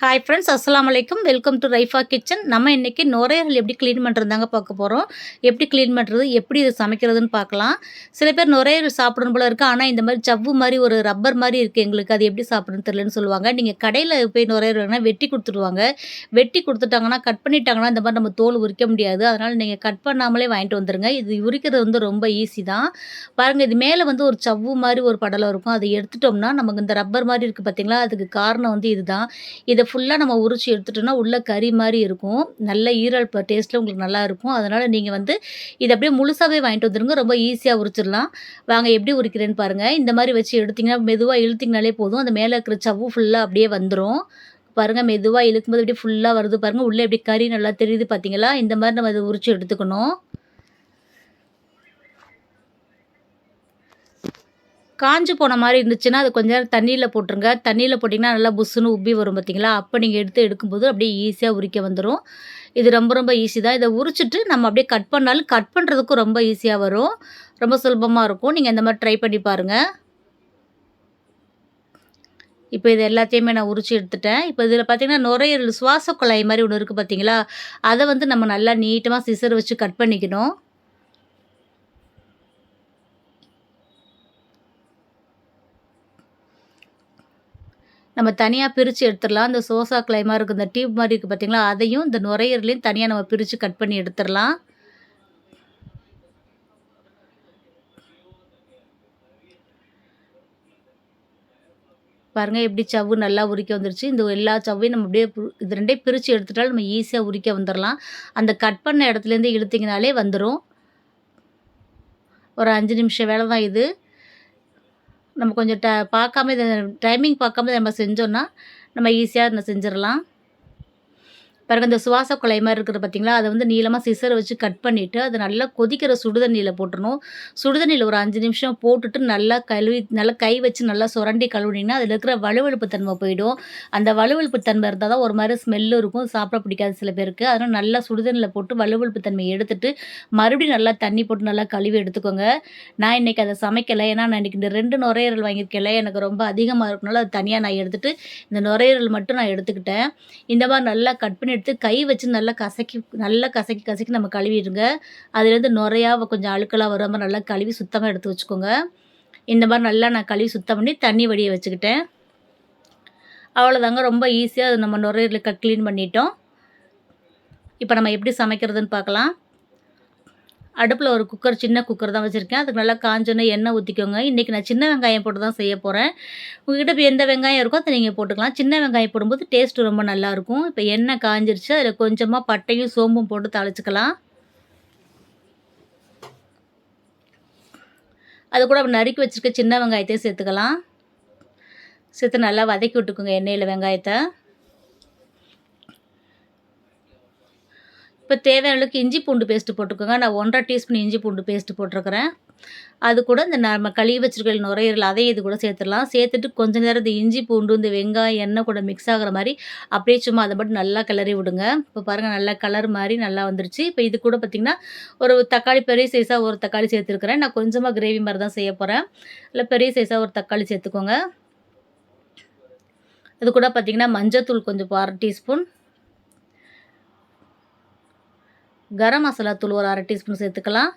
Hi friends அஸ்லாம் அலைக்கும் welcome to Raifa kitchen நம்ம இன்றைக்கி நுரையீரல் எப்படி க்ளீன் பண்ணுறதாங்க பார்க்க போகிறோம் எப்படி க்ளீன் பண்ணுறது எப்படி இதை சமைக்கிறதுன்னு பார்க்கலாம். சில பேர் நுரையீரல் சாப்பிடணும் போல இருக்குது ஆனால் இந்த மாதிரி ஜவ்வு மாதிரி ஒரு ரப்பர் மாதிரி இருக்குது எங்களுக்கு அது எப்படி சாப்பிடணும்னு தெரியலன்னு சொல்லுவாங்க. நீங்கள் கடையில் போய் நுரையீரல்னா வெட்டி கொடுத்துருவாங்க வெட்டி கொடுத்துட்டாங்கன்னா கட் பண்ணிட்டாங்கன்னா இந்த மாதிரி நம்ம தோல் உரிக்க முடியாது. அதனால் நீங்கள் கட் பண்ணாமலே வாங்கிட்டு வந்துடுங்க இது உரிக்கிறது வந்து ரொம்ப ஈஸி தான். பாருங்கள் இது மேலே வந்து ஒரு சவ்வு மாதிரி ஒரு படலம் இருக்கும். அதை எடுத்துட்டோம்னா நமக்கு இந்த ரப்பர் மாதிரி இருக்குது பார்த்தீங்களா அதுக்கு காரணம் வந்து இதுதான். இதை ஃபுல்லாக நம்ம உரிச்சு எடுத்துட்டோம்னா உள்ள கறி மாதிரி இருக்கும். நல்ல ஈரல் டேஸ்ட்டில் உங்களுக்கு நல்லா இருக்கும். அதனால் நீங்கள் வந்து இதை அப்படியே முழுசாகவே வாங்கிட்டு வந்துருங்க. ரொம்ப ஈஸியாக உரிச்சிடலாம். வாங்க எப்படி உரிக்கிறேன்னு பாருங்கள் இந்த மாதிரி வச்சு எடுத்திங்கன்னா மெதுவாக இழுத்திங்கனாலே போதும். அந்த மேலே இருக்கிற சவ்வு ஃபுல்லாக அப்படியே வந்துடும் பாருங்கள் மெதுவாக இழுக்கும்போது அப்படியே ஃபுல்லாக வருது. பாருங்கள் உள்ளே எப்படி கறி நல்லா தெரியுது பார்த்தீங்களா? இந்த மாதிரி நம்ம இதை உரிச்சு எடுத்துக்கணும். காஞ்சு போன மாதிரி இருந்துச்சுன்னா அது கொஞ்ச நேரம் தண்ணியில் போட்டுருங்க. தண்ணியில் போட்டிங்கன்னா நல்லா புஸ்ஸுன்னு உப்பி வரும் பார்த்தீங்களா அப்போ நீங்கள் எடுத்து எடுக்கும்போது அப்படியே ஈஸியாக உரிக்க வந்துடும் இது ரொம்ப ரொம்ப ஈஸி தான். இதை உரிச்சிட்டு நம்ம அப்படியே கட் பண்ணாலும் கட் பண்ணுறதுக்கும் ரொம்ப ஈஸியாக வரும். ரொம்ப சுலபமாக இருக்கும். நீங்கள் இந்த மாதிரி ட்ரை பண்ணி பாருங்கள் இப்போ இது எல்லாத்தையுமே நான் உரிச்சு எடுத்துட்டேன். இப்போ இதில் பார்த்தீங்கன்னா நுரையீரல் சுவாச குழாய் மாதிரி ஒன்று இருக்குது பார்த்தீங்களா அதை வந்து நம்ம நல்லா நீட்டமாக சிசர் வச்சு கட் பண்ணிக்கணும். நம்ம தனியாக பிரித்து எடுத்துடலாம். இந்த சோசா கிளைமாக இருக்குது இந்த டியூப் மாதிரி இருக்குது பார்த்தீங்களா அதையும் இந்த நுரையீரலையும் தனியாக நம்ம பிரித்து கட் பண்ணி எடுத்துடலாம். பாருங்கள் எப்படி சவ்வு நல்லா உரிக்க வந்துருச்சு. இந்த எல்லா சவ்வையும் நம்ம அப்படியே இது ரெண்டே பிரித்து எடுத்துட்டால் நம்ம ஈஸியாக உரிக்க வந்துடலாம். அந்த கட் பண்ண இடத்துலேருந்து இழுத்திங்கனாலே வந்துடும் ஒரு அஞ்சு நிமிஷம் வேலை தான் இது. நம்ம கொஞ்சம் ட பார்க்காம இதை டைமிங் பார்க்காம இதை நம்ம செஞ்சோன்னா நம்ம ஈஸியாக நம்ம செஞ்சிடலாம். பிறகு இந்த சுவாச குழாய் மாதிரி இருக்கிறது பார்த்தீங்களா அதை வந்து நீளமாக சிசரை வச்சு கட் பண்ணிவிட்டு அதை நல்லா கொதிக்கிற சுடுதண்ணியில் போட்டுடணும் சுடுதண்ணியில் ஒரு அஞ்சு நிமிஷம் போட்டுட்டு நல்லா கழுவி நல்லா கை வச்சு நல்லா சுரண்டி கழுவுனீங்கன்னா அதில் இருக்கிற வலுவழுப்பு தன்மை போயிடும். அந்த வலுவழுப்பு தன்மை இருந்தால் தான் ஒரு மாதிரி ஸ்மெல்லு இருக்கும் சாப்பிட பிடிக்காது சில பேருக்கு. அதனால் நல்லா சுடுதண்ணியில் போட்டு வலுவழுப்பு தன்மையை எடுத்துட்டு மறுபடியும் நல்லா தண்ணி போட்டு நல்லா கழுவி எடுத்துக்கோங்க. நான் இன்றைக்கி அதை சமைக்கலை. ஏன்னா நான் இன்றைக்கி இந்த ரெண்டு நுரையீரல் வாங்கியிருக்கேன்ல எனக்கு ரொம்ப அதிகமாக இருக்கனால அது தனியாக நான் எடுத்துகிட்டு இந்த நுரையீரல் மட்டும் நான் எடுத்துக்கிட்டேன். இந்த மாதிரி நல்லா கட் பண்ணி எடுத்து கை வச்சு நல்லா கசக்கி நல்லா கசக்கி கசக்கி நம்ம கழுவிடுங்க. அதுலேருந்து நுரையாக கொஞ்சம் அழுக்கெல்லாம் வராமல் நல்லா கழுவி சுத்தமாக எடுத்து வச்சுக்கோங்க. இந்த மாதிரி நல்லா நான் கழுவி சுத்தம் பண்ணி தண்ணி வடிய வச்சுக்கிட்டேன். அவ்வளோதாங்க. ரொம்ப ஈஸியாக நம்ம நுரையீரலுக்கு க்ளீன் பண்ணிட்டோம். இப்போ நம்ம எப்படி சமைக்கிறதுன்னு பார்க்கலாம். அடுப்பில் ஒரு குக்கர் சின்ன குக்கர் தான் வச்சுருக்கேன். அதுக்கு நல்லா காஞ்சோன்னே எண்ணெய் ஊற்றிக்கோங்க இன்றைக்கி நான் சின்ன வெங்காயம் போட்டு தான் செய்ய போகிறேன் உங்ககிட்ட இப்போ எந்த வெங்காயம் இருக்கோ அதை நீங்கள் போட்டுக்கலாம். சின்ன வெங்காயம் போடும்போது டேஸ்ட்டு ரொம்ப நல்லாயிருக்கும் இப்போ எண்ணெய் காஞ்சிருச்சு அதில் கொஞ்சமாக பட்டையும் சோம்பும் போட்டு தாளிச்சுக்கலாம். அது கூட நறுக்கி வச்சுருக்க சின்ன வெங்காயத்தையும் சேர்த்துக்கலாம். சேர்த்து நல்லா வதக்கி விட்டுக்கோங்க எண்ணெயில் வெங்காயத்தை. இப்போ தேவையான அளவுக்கு இஞ்சி பூண்டு பேஸ்ட்டு போட்டுக்கோங்க. நான் ஒன்றரை டீஸ்பூன் இஞ்சி பூண்டு பேஸ்ட்டு போட்டிருக்கிறேன். அது கூட இந்த நம்ம கழுவி வச்சிருக்கிற நுரையீரல் அதையும் இது கூட சேர்த்துடலாம். சேர்த்துட்டு கொஞ்ச நேரம் இந்த இஞ்சி பூண்டு இந்த வெங்காயம் எண்ணெய் கூட மிக்ஸ் ஆகிற மாதிரி அப்படியே சும்மா அதை மட்டும் நல்லா கிளறி விடுங்க. இப்போ பாருங்கள் நல்லா கலர் மாதிரி நல்லா வந்துருச்சு. இப்போ இது கூட பார்த்திங்கன்னா ஒரு தக்காளி பெரிய சைஸாக ஒரு தக்காளி சேர்த்துருக்குறேன். நான் கொஞ்சமாக கிரேவி மாதிரி தான் செய்ய போகிறேன் இல்லை பெரிய சைஸாக ஒரு தக்காளி சேர்த்துக்கோங்க. இது கூட பார்த்திங்கன்னா மஞ்சத்தூள் கொஞ்சம் அரை டீஸ்பூன் கரம் மசாலா தூள் ஒரு அரை டீஸ்பூன் சேர்த்துக்கலாம்.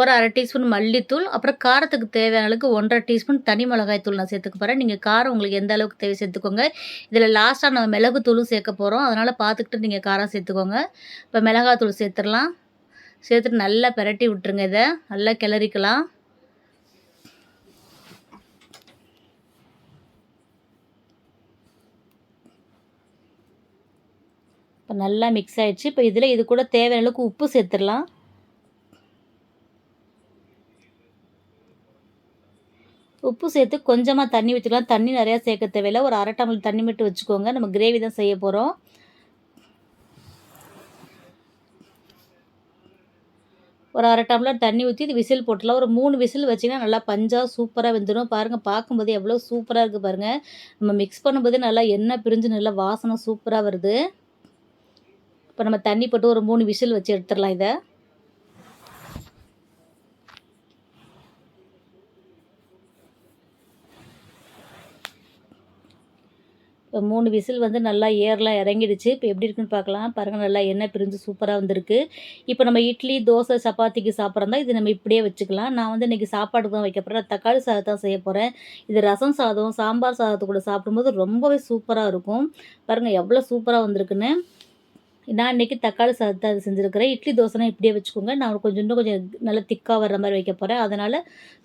ஒரு அரை டீஸ்பூன் மல்லித்தூள். அப்புறம் காரத்துக்கு தேவையான அளவுக்கு ஒன்றரை டீஸ்பூன் தனி மிளகாய் தூள் நான் சேர்த்துக்க போகிறேன் நீங்கள் காரம் உங்களுக்கு எந்த அளவுக்கு தேவை சேர்த்துக்கோங்க. இதில் லாஸ்ட்டாக நம்ம மிளகு தூளும் சேர்க்க போகிறோம் அதனால் பார்த்துக்கிட்டு நீங்கள் காரம் சேர்த்துக்கோங்க. இப்போ மிளகாய் தூள் சேர்த்துடலாம். சேர்த்துட்டு நல்லா பிரட்டி விட்டுருங்க இதை. நல்லா கிளறிக்கலாம். இப்போ நல்லா மிக்ஸ் ஆகிடுச்சு இப்போ இதில் இது கூட தேவையான அளவுக்கு உப்பு சேர்த்துடலாம். உப்பு சேர்த்து கொஞ்சமாக தண்ணி வச்சுக்கலாம். தண்ணி நிறையா சேர்க்க தேவையில்லை. ஒரு அரை டம்ளர் தண்ணி மட்டும் வச்சுக்கோங்க. நம்ம கிரேவி தான் செய்ய போகிறோம் ஒரு அரை டம்ளர் தண்ணி ஊற்றி இது விசில் போட்டுலாம் ஒரு மூணு விசில் வச்சிங்கன்னா நல்லா பஞ்சாக சூப்பராக வெந்துடும் பாருங்கள் பார்க்கும்போது எவ்வளோ சூப்பராக இருக்குது பாருங்கள் நம்ம மிக்ஸ் பண்ணும்போது நல்லா எண்ணெய் பிரிஞ்சு நல்லா வாசனை சூப்பராக வருது. இப்போ நம்ம தண்ணி போட்டு ஒரு மூணு விசில் வச்சு எடுத்துடலாம் இதை. இப்போ மூணு விசில் வந்து நல்லா ஏர்லாம் இறங்கிடுச்சு. இப்போ எப்படி இருக்குன்னு பார்க்கலாம். பாருங்கள் நல்லா எண்ணெய் பிரிஞ்சு சூப்பராக வந்திருக்கு. இப்போ நம்ம இட்லி தோசை சப்பாத்திக்கு சாப்பிட்றதா இது நம்ம இப்படியே வச்சுக்கலாம். நான் வந்து இன்றைக்கி சாப்பாடுக்கு தான் வைக்க போகிறேன் தக்காளி சாதம் தான் செய்ய போகிறேன் இது ரசம் சாதம் சாம்பார் சாதத்து கூட சாப்பிடும்போது ரொம்பவே சூப்பராக இருக்கும். பாருங்கள் எவ்வளோ சூப்பராக வந்திருக்குன்னு. நான் இன்றைக்கி தக்காளி சாதத்தை அது செஞ்சுருக்கிறேன். இட்லி தோசைனா இப்படியே வச்சுக்கோங்க. நான் கொஞ்சம் இன்னும் கொஞ்சம் நல்லா திக்காக வர்ற மாதிரி வைக்க போகிறேன் அதனால்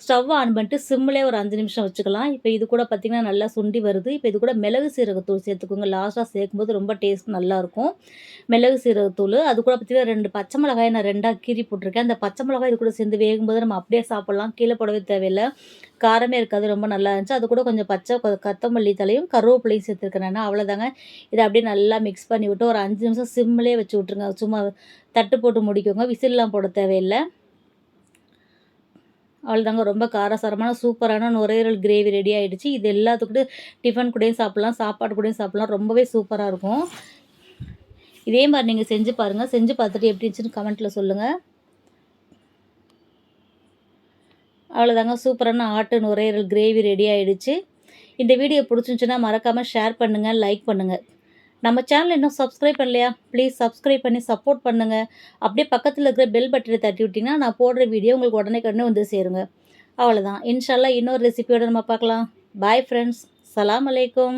ஸ்டவ் ஆன் பண்ணிட்டு சிம்மிலே ஒரு அஞ்சு நிமிஷம் வச்சுக்கலாம். இப்போ இது கூட பார்த்திங்கன்னா நல்லா சுண்டி வருது. இப்போ இது கூட மிளகு சீரகத்தூள் சேர்த்துக்கோங்க. லாஸ்ட்டாக சேர்க்கும்போது ரொம்ப டேஸ்ட் நல்லாயிருக்கும். மிளகு சீரகத்தூள் அது கூட பார்த்திங்கன்னா ரெண்டு பச்சை மிளகாய் நான் ரெண்டாக கீறி போட்டிருக்கேன். அந்த பச்சை மிளகாய் இது கூட சேர்ந்து வேகும்போது நம்ம அப்படியே சாப்பிட்லாம். கீழே போடவே தேவையில்லை. காரமே இருக்காது ரொம்ப நல்லா இருந்துச்சு. அது கூட கொஞ்சம் பச்சை கத்தமல்லி கொத்தமல்லி தலையும் கருவேப்பிலையும் சேர்த்துருக்கேன் அவ்வளோதாங்க இதை அப்படியே நல்லா மிக்ஸ் பண்ணி விட்டு ஒரு அஞ்சு நிமிஷம் சிம்மிலே வச்சு விட்ருங்க சும்மா தட்டு போட்டு முடிக்கோங்க. விசில்லாம் போட தேவையில்லை. அவ்வளோதாங்க ரொம்ப காரசாரமான சூப்பரான நுரையீரல் கிரேவி ரெடி ஆகிடுச்சு இது எல்லாத்துக்கூட டிஃபன் கூடயும் சாப்பிட்லாம் சாப்பாடு கூடயும் சாப்பிட்லாம். ரொம்பவே சூப்பராக இருக்கும். இதே மாதிரி நீங்கள் செஞ்சு பாருங்கள் செஞ்சு பார்த்துட்டு எப்படி இருந்துச்சுன்னு கமெண்ட்டில் சொல்லுங்கள் அவ்வளோதாங்க சூப்பரான ஆட்டு நுரையீரல் கிரேவி ரெடி ஆகிடுச்சு இந்த வீடியோ பிடிச்சிருந்துச்சுன்னா மறக்காமல் ஷேர் பண்ணுங்கள் லைக் பண்ணுங்கள் நம்ம சேனல் இன்னும் சப்ஸ்கிரைப் பண்ணலையா? ப்ளீஸ் சப்ஸ்கிரைப் பண்ணி சப்போர்ட் பண்ணுங்கள் அப்படியே பக்கத்தில் இருக்கிற பெல் பட்டனை தட்டி விட்டிங்கன்னா நான் போடுற வீடியோ உங்களுக்கு உடனே கண்ணு வந்து சேருங்க. அவ்வளோதான் இன்ஷால்லா இன்னொரு ரெசிபியோட நம்ம பார்க்கலாம். பாய் ஃப்ரெண்ட்ஸ் சலாம் அலைக்கும்